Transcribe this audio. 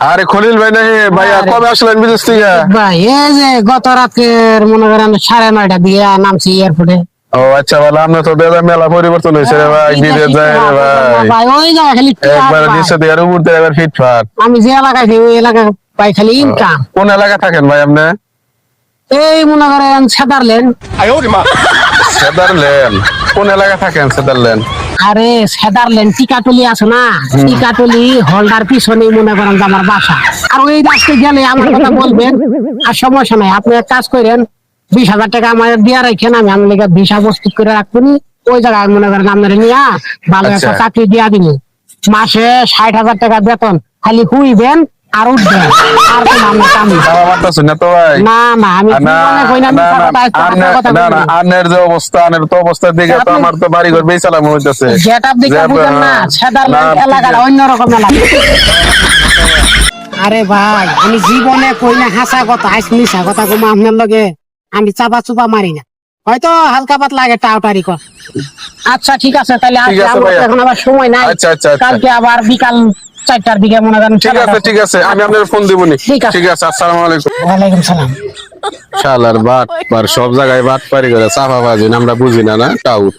আরে খলিল ভাই ভাইয়া আরে। কবে আসলেন বিদেশ থেকে? ভাই এই যে গত রাতের মনে করেন সাড়ে নয়টা দিয়ে নামছি এয়ারপোর্টে ও আচ্ছা বলে আমরা তো বেদা মেলা পরিবর্তন হয়েছে রে ভাই বিদেশ যায় রে ভাই। ভাই ওই জায়গা খালি একবার ভাই। দিচ্ছে দিয়ে উঠতে এবার ফিটফাট। আমি যে এলাকায় ওই এলাকায় পাই খালি ইনকাম কোন এলাকা থাকেন ভাই আপনি? এই মনে করেন সাদারল্যান্ড সেদারল্যান্ড কোন এলাকা থাকেন সেদারল্যান্ড আরে সাদারল্যান্ড টিকাটুলি আছে না? টিকাটুলি হলদার পিছনে মনে করেন আমার বাসা। আর ওই রাস্তায় গেলে আমার কথা বলবেন আর সমস্যা নাই। আপনি এক কাজ করেন বিশ হাজার টাকা আমার দিয়ে রাখেন আমি আমার লেগে ভিসা প্রস্তুত করে রাখবনি। ওই জায়গায় মনে করেন আপনার নিয়ে ভালো একটা আচ্ছা। চাকরি দিয়া দিন মাসে ষাট হাজার টাকা বেতন। খালি হুইবেন আর আর কোনো আপনার কাম বাবা মারতেছেন তো ভাই না না আমি জীবনে কই না না না আনের- আপনার কথা না না বলিনি। আনের যে অবস্থা আনের তো অবস্থার দিকে তো আমার তো বাড়ি ঘর বেচালাম হইতেছে যেটা দেখে বুঝেন না না, সাদারল্যান্ড ঠিক এলাকাটা আছে। আরে ভাই আমি জীবনে কই না হাসা কথা আইস মিশা কথা কম আপনার লগে আমি চাপা চুপা মারি না হয়তো হালকা পাতলা আগে টাউটারি কর আচ্ছা ঠিক আছে তাহলে আজকে। এখন আবার সময় নাই আচ্ছা, আচ্ছা, আচ্ছা। কালকে আবার বিকাল চারটার দিকে মনে করেন ঠিক আছে ঠিক আছে। আমি আপনার ফোন দিবনি ঠিক আছে। ঠিক আছে আসসালামু আলাইকুম। ওয়ালাইকুম সালাম। শালার বাট পার সব জায়গায় বাট পারি করে চাপা বাজি আমরা বুঝি না না? টাউট